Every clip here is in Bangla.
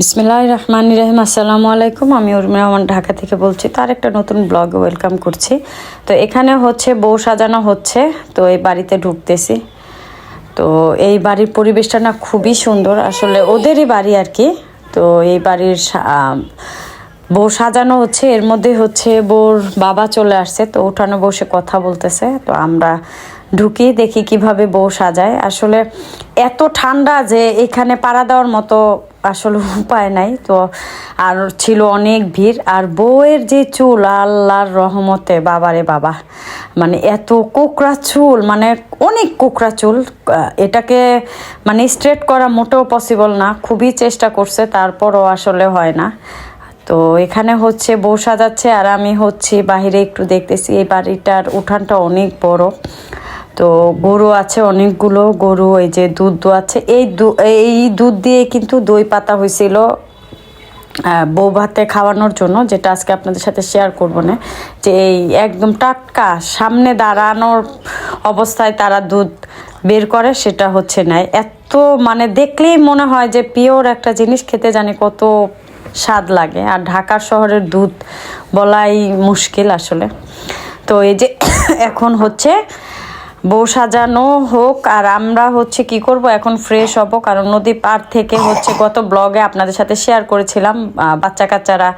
বিসমিল্লাহ রহমান রহিম আসসালামু আলাইকুম, আমি উর্মিলা রহমান ঢাকা থেকে বলছি। তার একটা নতুন ব্লগে ওয়েলকাম করছি। তো এখানে হচ্ছে বউ সাজানো হচ্ছে, তো এই বাড়িতে ঢুকতেছি। তো এই বাড়ির পরিবেশটা না খুবই সুন্দর। আসলে ওদেরই বাড়ি আর কি। তো এই বাড়ির বউ সাজানো হচ্ছে, এর মধ্যে হচ্ছে বউর বাবা চলে আসছে, তো উঠানে বসে কথা বলতেছে। তো আমরা ঢুকি দেখি কীভাবে বউ সাজায়। আসলে এত ঠান্ডা যে এখানে পাড়া দেওয়ার মতো আসলে উপায় নাই। তো আর ছিল অনেক ভিড়। আর বউয়ের যে চুল, আল্লাহর রহমতে, বাবারে বাবা। মানে এত কোকড়া চুল মানে অনেক কোকড়া চুল। এটাকে মানে স্ট্রেট করা মোটেও পসিবল না। খুবই চেষ্টা করছে, তারপরও আসলে হয় না। তো এখানে হচ্ছে বউ সাজাচ্ছে আর আমি হচ্ছে বাহিরে একটু দেখতেছি, এই বাড়িটার উঠানটা অনেক বড়। তো গরু আছে অনেকগুলো, গরু এই যে দুধ দোয়াচ্ছে এই এই দুধ দিয়ে কিন্তু দই পাতা হয়েছিল বউ ভাতে খাওয়ানোর জন্য, যেটা আজকে আপনাদের সাথে শেয়ার করব না। যে এই একদম টাটকা, সামনে দাঁড়ানোর অবস্থায় তারা দুধ বের করে, সেটা হচ্ছে না এত মানে দেখলেই মনে হয় যে পিওর একটা জিনিস, খেতে জানি কত স্বাদ লাগে। আর ঢাকার শহরের দুধ বলাই মুশকিল আসলে। তো এই যে এখন হচ্ছে বউ সাজানো হোক, আর আমরা হচ্ছে কি করব? এখন ফ্রেশ হব, কারণ নদী পার থেকে হচ্ছে গত ব্লগে আপনাদের সাথে শেয়ার করেছিলাম বাচ্চা কাচ্চারা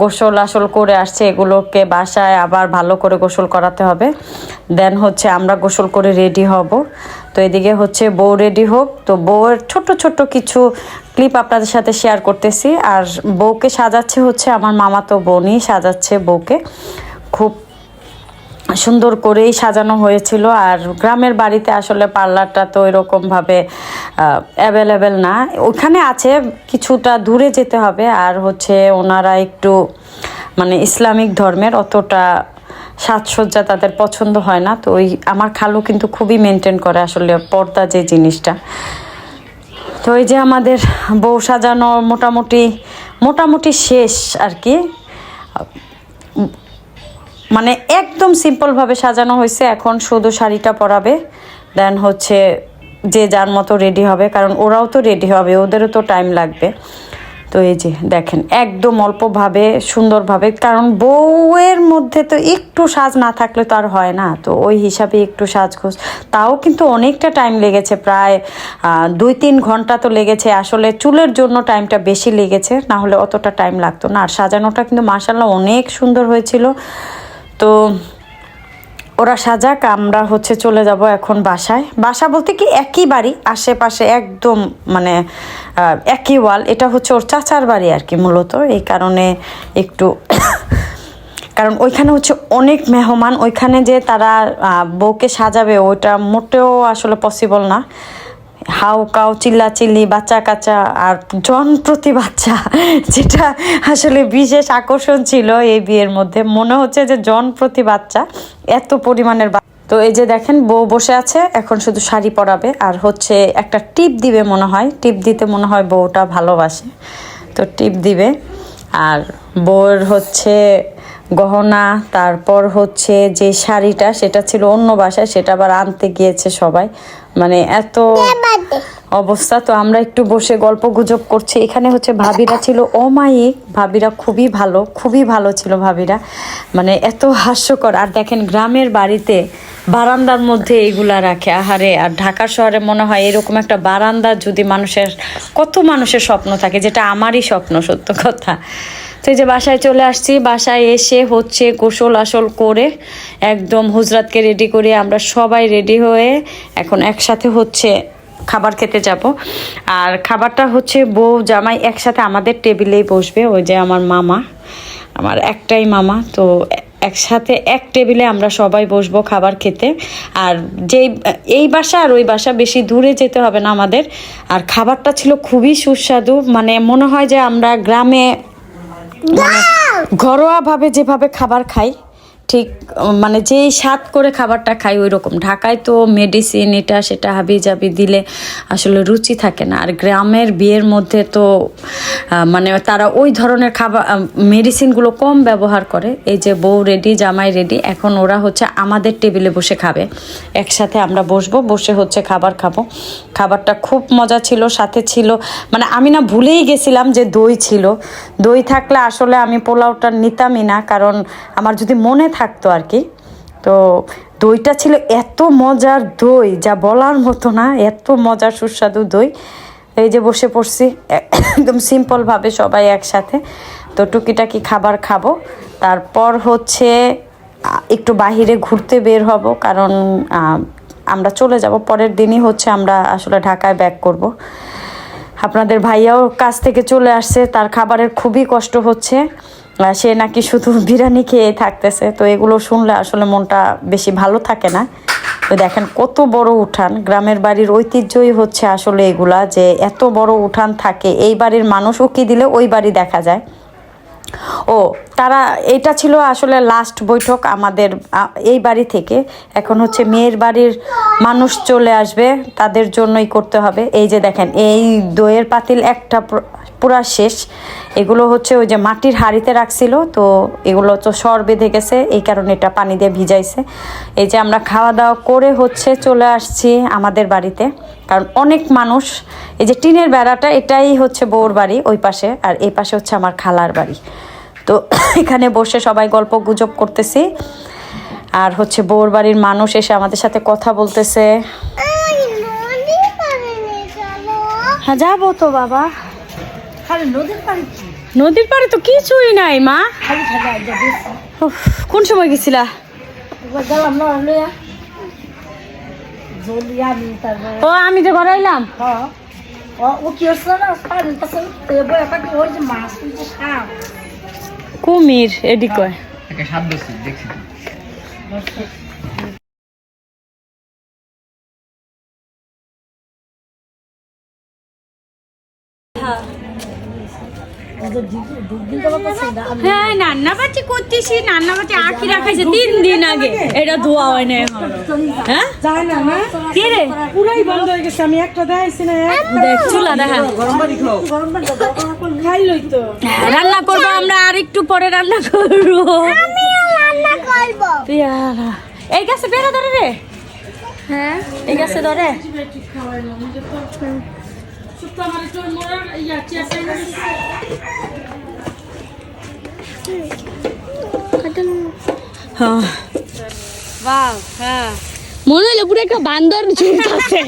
গোসল আসল করে আসছে, এগুলোকে বাসায় আবার ভালো করে গোসল করাতে হবে। দেন হচ্ছে আমরা গোসল করে রেডি হব। তো এদিকে হচ্ছে বউ রেডি হোক। তো বউয়ের ছোট ছোট কিছু ক্লিপ আপনাদের সাথে শেয়ার করতেছি। আর বউকে সাজাচ্ছে হচ্ছে আমার মামাতো বোনই, সাজাচ্ছে বউকে। খুব সুন্দর করেই সাজানো হয়েছিল আর গ্রামের বাড়িতে আসলে পার্লারটা তো এরকমভাবে অ্যাভেলেবেল না। ওখানে আছে কিছুটা দূরে যেতে হবে আর হচ্ছে ওনারা একটু মানে ইসলামিক ধর্মের অতটা সাজসজ্জা তাদের পছন্দ হয় না। তো ওই আমার খালু কিন্তু খুবই মেনটেন করে আসলে পর্দা যে জিনিসটা। তো এই যে আমাদের বউ সাজানো মোটামুটি মোটামুটি শেষ আর কি। মানে একদম সিম্পলভাবে সাজানো হয়েছে। এখন শুধু শাড়িটা পরাবে দেন হচ্ছে যে যার মতো রেডি হবে, কারণ ওরাও তো রেডি হবে, ওদেরও তো টাইম লাগবে। তো এই যে দেখেন, একদম অল্পভাবে, সুন্দরভাবে, কারণ বউয়ের মধ্যে তো একটু সাজ না থাকলে তো আর হয় না। তো ওই হিসাবে একটু সাজগোজ। তাও কিন্তু অনেকটা টাইম লেগেছে, প্রায় দুই তিন ঘণ্টা তো লেগেছে। আসলে চুলের জন্য টাইমটা বেশি লেগেছে, না হলে অতটা টাইম লাগতো না। আর সাজানোটা কিন্তু মার্শাল্লাহ অনেক সুন্দর হয়েছিল। তো ওরা সাজাক, আমরা হচ্ছে চলে যাব এখন বাসায়। বাসা বলতে কি একই বাড়ি, আশেপাশে একদম মানে একই ওয়াল। এটা হচ্ছে ওর চাচার বাড়ি আর কি মূলত। এই কারণে একটু কারণ ওইখানে হচ্ছে অনেক মেহমান। ওইখানে যে তারা বউকে সাজাবে, ওইটা মোটেও আসলে পসিবল না। হাউ কাউ চিল্লা চিল্লি বাচ্চা কাচ্চা আর জন প্রতি বাচ্চা, যেটা আসলে বিশেষ আকর্ষণ ছিল এই বিয়ের মধ্যে। মনে হচ্ছে যে জন প্রতি বাচ্চা এত পরিমাণের তো এই যে দেখেন, বউ বসে আছে, এখন শুধু শাড়ি পরাবে। আর হচ্ছে একটা টিপ দিবে মনে হয়। টিপ দিতে মনে হয় বউটা ভালোবাসে। তো টিপ দিবে। আর বউয়ের হচ্ছে গহনা, তারপর হচ্ছে যে শাড়িটা, সেটা ছিল অন্য বাসায়, সেটা আবার আনতে গিয়েছে সবাই। মানে এত অবস্থা, তো আমরা একটু বসে গল্প গুজব করছি। এখানে হচ্ছে ভাবিরা ছিল অমায়িক ভাবিরা খুবই ভালো খুবই ভালো ছিল ভাবিরা। মানে এত হাস্যকর, আর দেখেন গ্রামের বাড়িতে বারান্দার মধ্যে এইগুলা রাখে। আহারে, আর ঢাকার শহরে মনে হয় এরকম একটা বারান্দা যদি মানুষের, কত মানুষের স্বপ্ন থাকে, যেটা আমারই স্বপ্ন, সত্য কথা। তো এই যে বাসায় চলে আসছি, বাসায় এসে হচ্ছে গোসল আসল করে একদম হুজরাতকে রেডি করে আমরা সবাই রেডি হয়ে এখন একসাথে হচ্ছে খাবার খেতে যাব। আর খাবারটা হচ্ছে বউ জামাই একসাথে আমাদের টেবিলেই বসবে, ওই যে আমার মামা, আমার একটাই মামা। তো একসাথে এক টেবিলে আমরা সবাই বসবো খাবার খেতে। আর যেই, এই বাসা আর ওই বাসা বেশি দূরে যেতে হবে না আমাদের। আর খাবারটা ছিল খুবই সুস্বাদু মানে মনে হয় যে আমরা গ্রামে ঘরোয়াভাবে যেভাবে খাবার খাই ঠিক মানে যেই স্বাদ করে খাবারটা খাই ওই রকম ঢাকায় তো মেডিসিন এটা সেটা হাবি জাবি দিলে আসলে রুচি থাকে না। আর গ্রামের বিয়ের মধ্যে তো মানে তারা ওই ধরনের খাবার মেডিসিনগুলো কম ব্যবহার করে। এই যে বউ রেডি জামাই রেডি এখন ওরা হচ্ছে আমাদের টেবিলে বসে খাবে। একসাথে আমরা বসবো, বসে হচ্ছে খাবার খাব। খাবারটা খুব মজা ছিল, সাথে ছিল মানে আমি না ভুলেই গেছিলাম যে দই ছিল। দই থাকলে আসলে আমি পোলাওটা নিতামই না, কারণ আমার যদি মনে থাকতো আর কি। তো দইটা ছিল এত মজার দই, যা বলার মতো না, এত মজার সুস্বাদু দই। এই যে বসে পড়ছি, একদম সিম্পলভাবে সবাই একসাথে। তো টুকিটাকি খাবার খাব। তারপর হচ্ছে, একটু বাহিরে ঘুরতে বের হব, কারণ আমরা চলে যাব। পরের দিনই হচ্ছে আমরা আসলে ঢাকায় ব্যাক করব। আপনাদের ভাইয়াও কাজ থেকে চলে আসছে, তার খাবারের খুবই কষ্ট হচ্ছে। সে নাকি শুধু বিরিয়ানি খেয়ে থাকতেছে। তো এগুলো শুনলে আসলে মনটা বেশি ভালো থাকে না। তো দেখেন কত বড় উঠান। গ্রামের বাড়ির ঐতিহ্যই হচ্ছে আসলে এগুলা যে এত বড় উঠান থাকে। এই বাড়ির মানুষ উকি দিলে ওই বাড়ি দেখা যায়। ও, তারা এটা ছিল আসলে লাস্ট বৈঠক আমাদের এই বাড়ি থেকে। এখন হচ্ছে মেয়ের বাড়ির মানুষ চলে আসবে, তাদের জন্যই করতে হবে। এই যে দেখেন, এই দইয়ের পাতিল একটা পুরা শেষ। এগুলো হচ্ছে ওই যে মাটির হাঁড়িতে রাখছিল, তো এগুলো তো সর বেঁধে গেছে, এই কারণে এটা পানি দিয়ে ভিজাইছে। এই যে আমরা খাওয়া দাওয়া করে হচ্ছে চলে আসছি আমাদের বাড়িতে। কারণ অনেক মানুষ, এই যে টিনের বেড়াটা, এটাই হচ্ছে বউর বাড়ি, ওই পাশে। আর এই পাশে হচ্ছে আমার খালার বাড়ি। তো এখানে বসে সবাই গল্প গুজব করতেছি। আর হচ্ছে বউর বাড়ির মানুষ এসে আমাদের সাথে কথা বলতেছে। হ্যাঁ যাব তো বাবা। নদীর পাড়ে তো কিছুই নাই মা। কোন সময় গেছিলা? ও আমি যে ঘরে এলাম হ্যাঁ। ও কি হচ্ছে না কুমির এদিক কয় একটা দেখছি। হ্যাঁ রান্না বাটি করতেছি আখি রাখাইছে? তিন দিন আগে। এটা ধোয়া হয় না এখন। হ্যাঁ? যায় না না কে রে? পুরাই বন্ধ হয়ে গেছে আমি একটা দেখাইছি না দেখ চুলা দেখা। খাইলই তো। রান্না করব আমরা আর একটু পরে রান্না করব। আমিও রান্না করব। পেয়ারা। এই গাছে পেয়ারা ধরে রে? হ্যাঁ? এই গাছে ধরে? হ্যাঁ। বাহ হ্যাঁ। মনে হলো পুরো একটা বান্দর ঝুলতেছে।